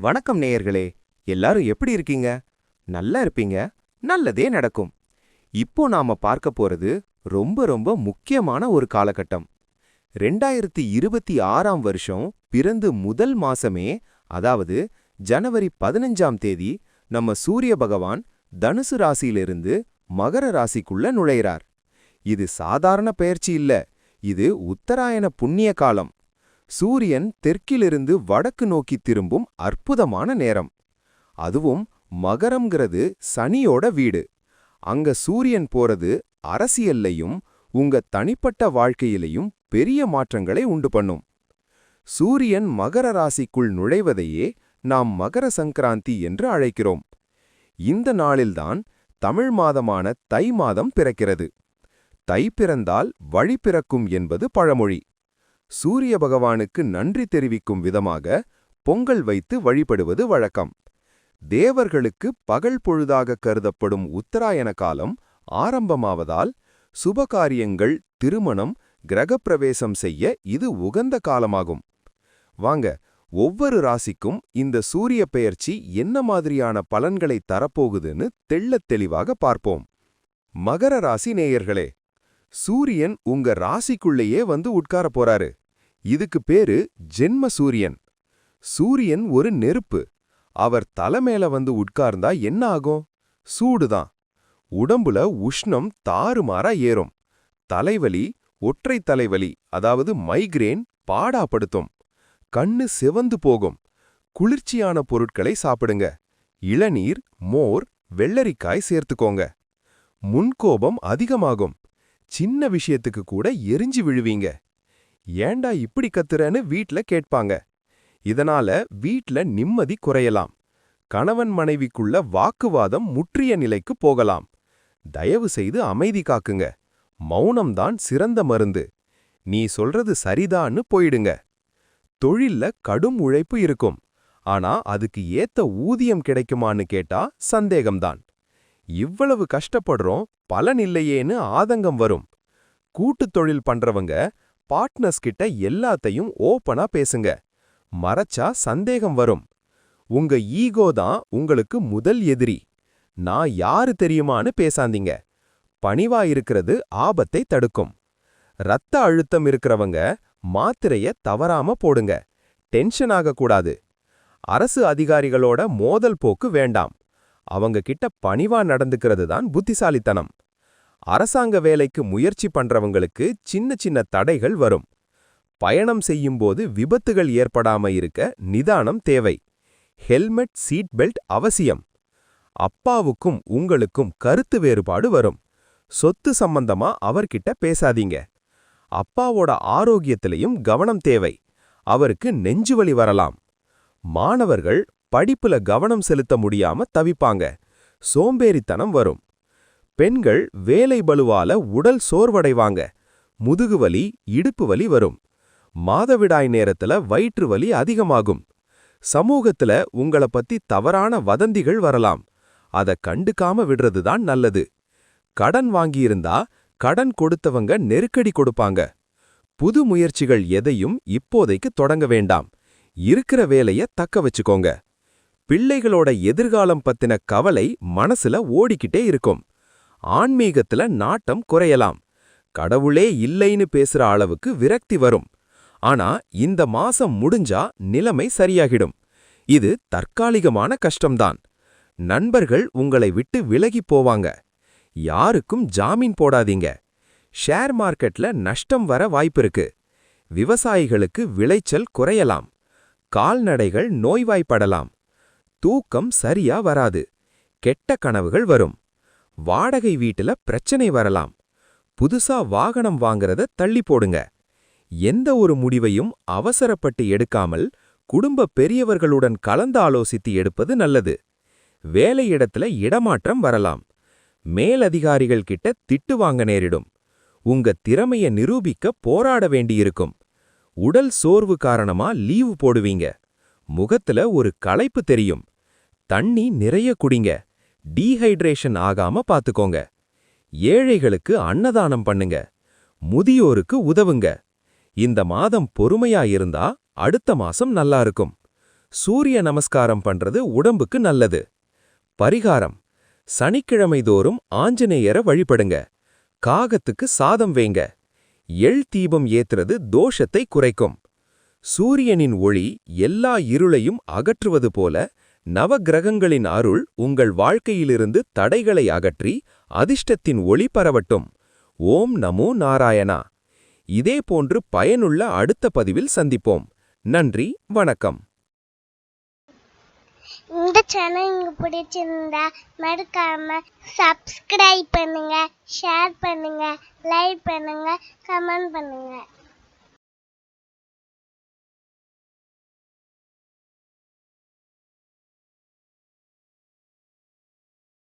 வணக்கம் நேயர்களே. எல்லாரும் எப்படி இருக்கீங்க? நல்லா இருப்பீங்க? நல்லதே நடக்கும். இப்போ நாம பார்க்க போறது ரொம்ப ரொம்ப முக்கியமான ஒரு காலகட்டம். ரெண்டாயிரத்தி இருபத்தி ஆறாம் வருஷம் பிறந்து முதல் மாசமே அதாவது ஜனவரி பதினஞ்சாம் தேதி நம்ம சூரிய பகவான் தனுசு ராசியிலிருந்து மகர ராசிக்குள்ள நுழையிறார். இது சாதாரண பெயர்ச்சி இல்ல. இது உத்தராயண புண்ணிய காலம். சூரியன் தெற்கிலிருந்து வடக்கு நோக்கி திரும்பும் அற்புதமான நேரம். அதுவும் மகரம்ங்கிறது சனியோட வீடு. அங்க சூரியன் போறது அரசியல்லையும் உங்க தனிப்பட்ட வாழ்க்கையிலையும் பெரிய மாற்றங்களை உண்டு பண்ணும். சூரியன் மகர ராசிக்குள் நுழைவதையே நாம் மகர சங்கராந்தி என்று அழைக்கிறோம். இந்த நாளில்தான் தமிழ் மாதமான தை மாதம் பிறக்கிறது. தை பிறந்தால் வழி பிறக்கும் என்பது பழமொழி. சூரிய பகவானுக்கு நன்றி தெரிவிக்கும் விதமாக பொங்கல் வைத்து வழிபடுவது வழக்கம். தேவர்களுக்கு பகல் பொழுதாக கருதப்படும் உத்தராயண காலம் ஆரம்பமாவதால் சுபகாரியங்கள் திருமணம் கிரகப்பிரவேசம் செய்ய இது உகந்த காலமாகும். வாங்க ஒவ்வொரு ராசிக்கும் இந்த சூரிய பெயர்ச்சி என்ன மாதிரியான பலன்களை தரப்போகுதுன்னு தெள்ளத் தெளிவாக பார்ப்போம். மகர ராசி நேயர்களே சூரியன் உங்க ராசிக்குள்ளேயே வந்து உட்கார போறாரு. இதுக்கு பேரு ஜென்ம சூரியன் சூரியன் ஒரு நெருப்பு. அவர் தலைமையில வந்து உட்கார்ந்தா என்ன ஆகும்? சூடுதான். உடம்புல உஷ்ணம் தாறுமாறா ஏறும். தலைவலி ஒற்றை தலைவலி அதாவது மைக்ரேன் பாடாப்படுத்தும். கண்ணு சிவந்து போகும். குளிர்ச்சியான பொருட்களை சாப்பிடுங்க. இளநீர் மோர் வெள்ளரிக்காய் சேர்த்துக்கோங்க. முன்கோபம் அதிகமாகும். சின்ன விஷயத்துக்கு கூட எரிஞ்சு விழுவீங்க. ஏண்டா இப்படி கத்துறன்னு வீட்ல கேட்பாங்க. இதனால வீட்ல நிம்மதி குறையலாம். கணவன் மனைவிக்குள்ள வாக்குவாதம் முற்றிய நிலைக்கு போகலாம். தயவு செய்து அமைதி காக்குங்க. மௌனம்தான் சிறந்த மருந்து. நீ சொல்றது சரிதான்னு போயிடுங்க. தொழில்ல கடும் உழைப்பு இருக்கும். ஆனா அதுக்கு ஏத்த ஊதியம் கிடைக்குமான்னு கேட்டா சந்தேகம்தான். இவ்வளவு கஷ்டப்படுறோம் பலன் இல்லையேன்னு ஆதங்கம் வரும். கூட்டுத் தொழில் பண்றவங்க பார்ட்னர்ஸ் கிட்ட எல்லாத்தையும் ஓப்பனா பேசுங்க. மறைச்சா சந்தேகம் வரும். உங்க ஈகோ தான் உங்களுக்கு முதல் எதிரி. நான் யாரு தெரியுமான்னு பேசாதீங்க. பணிவா இருக்கிறது ஆபத்தை தடுக்கும். ரத்த அழுத்தம் இருக்கிறவங்க மாத்திரைய தவறாம போடுங்க. டென்ஷன் ஆகக்கூடாது. அரசு அதிகாரிகளோட மோதல் போக்கு வேண்டாம். அவங்க கிட்ட பணிவா நடந்துக்கிறது தான் புத்திசாலித்தனம். அரசாங்க வேலைக்கு முயற்சி பண்றவங்களுக்கு சின்ன சின்ன தடைகள் வரும். பயணம் செய்யும்போது விபத்துகள் ஏற்படாம இருக்க நிதானம் தேவை. ஹெல்மெட் சீட் பெல்ட் அவசியம். அப்பாவுக்கும் உங்களுக்கும் கருத்து வேறுபாடு வரும். சொத்து சம்பந்தமா அவர்கிட்ட பேசாதீங்க. அப்பாவோட ஆரோக்கியத்திலையும் கவனம் தேவை. அவருக்கு நெஞ்சுவலி வரலாம். மாணவர்கள் படிப்புல கவனம் செலுத்த முடியாம தவிப்பாங்க. சோம்பேறித்தனம் வரும். பெண்கள் வேலை பலுவால உடல் சோர்வடைவாங்க. முதுகு வலி இடுப்பு வலி வரும். மாதவிடாய் நேரத்துல வயிற்று வலி அதிகமாகும். சமூகத்துல உங்கள பத்தி தவறான வதந்திகள் வரலாம். அத கண்டுக்காம விடுறதுதான் நல்லது. கடன் வாங்கியிருந்தா கடன் கொடுத்தவங்க நெருக்கடி கொடுப்பாங்க. புது முயற்சிகள் எதையும் இப்போதைக்கு தொடங்க வேண்டாம். இருக்கிற வேலைய தக்க வச்சுக்கோங்க. பிள்ளைகளோட எதிர்காலம் பத்தின கவலை மனசுல ஓடிக்கிட்டே இருக்கும். ஆன்மீகத்துல நாட்டம் குறையலாம். கடவுளே இல்லைன்னு பேசுற அளவுக்கு விரக்தி வரும். ஆனா இந்த மாசம் முடிஞ்சா நிலைமை சரியாகிடும். இது தற்காலிகமான கஷ்டம்தான். நண்பர்கள் உங்களை விட்டு விலகி போவாங்க. யாருக்கும் ஜாமீன் போடாதீங்க. ஷேர் மார்க்கெட்ல நஷ்டம் வர வாய்ப்பிருக்கு விவசாயிகளுக்கு விளைச்சல் குறையலாம். கால்நடைகள் நோய்வாய்ப்படலாம். தூக்கம் சரியா வராது. கெட்ட கனவுகள் வரும். வாடகை வீட்டுல பிரச்சனை வரலாம். புதுசா வாகனம் வாங்கறத தள்ளி போடுங்க. எந்த ஒரு முடிவையும் அவசரப்பட்டு எடுக்காமல் குடும்ப பெரியவர்களுடன் கலந்து ஆலோசித்து எடுப்பது நல்லது. வேலையிடத்துல இடமாற்றம் வரலாம். மேலதிகாரிகள் கிட்ட திட்டு வாங்க நேரிடும். உங்க திறமைய நிரூபிக்க போராட வேண்டியிருக்கும். உடல் சோர்வு காரணமா லீவு போடுவீங்க. முகத்துல ஒரு களைப்பு தெரியும். தண்ணி நிறைய குடிங்க. டீஹைட்ரேஷன் ஆகாம பாத்துக்கோங்க. ஏழைகளுக்கு அன்னதானம் பண்ணுங்க. முதியோருக்கு உதவுங்க. இந்த மாதம் பொறுமையா இருந்தா அடுத்த மாசம் நல்லா இருக்கும். சூரிய நமஸ்காரம் பண்றது உடம்புக்கு நல்லது. பரிகாரம். சனிக்கிழமை தோறும் ஆஞ்சநேயரை வழிபடுங்க. காகத்துக்கு சாதம் வைங்க. எள் தீபம் ஏத்துறது தோஷத்தை குறைக்கும். சூரியனின் ஒளி எல்லா இருளையும் அகற்றுவது போல நவக்கிரகங்களின் அருள் உங்கள் வாழ்க்கையிலிருந்து தடைகளை அகற்றி அதிர்ஷ்டத்தின் ஒளி பரவட்டும். ஓம் நமோ நாராயணா. இதே போன்று பயனுள்ள அடுத்த பதிவில் சந்திப்போம். நன்றி வணக்கம். இந்த சேனல் உங்களுக்கு பிடிச்சிருந்தா மறக்காம சப்ஸ்கிரைப் பண்ணுங்க ஷேர் பண்ணுங்க லைக் பண்ணுங்க கமெண்ட் பண்ணுங்க.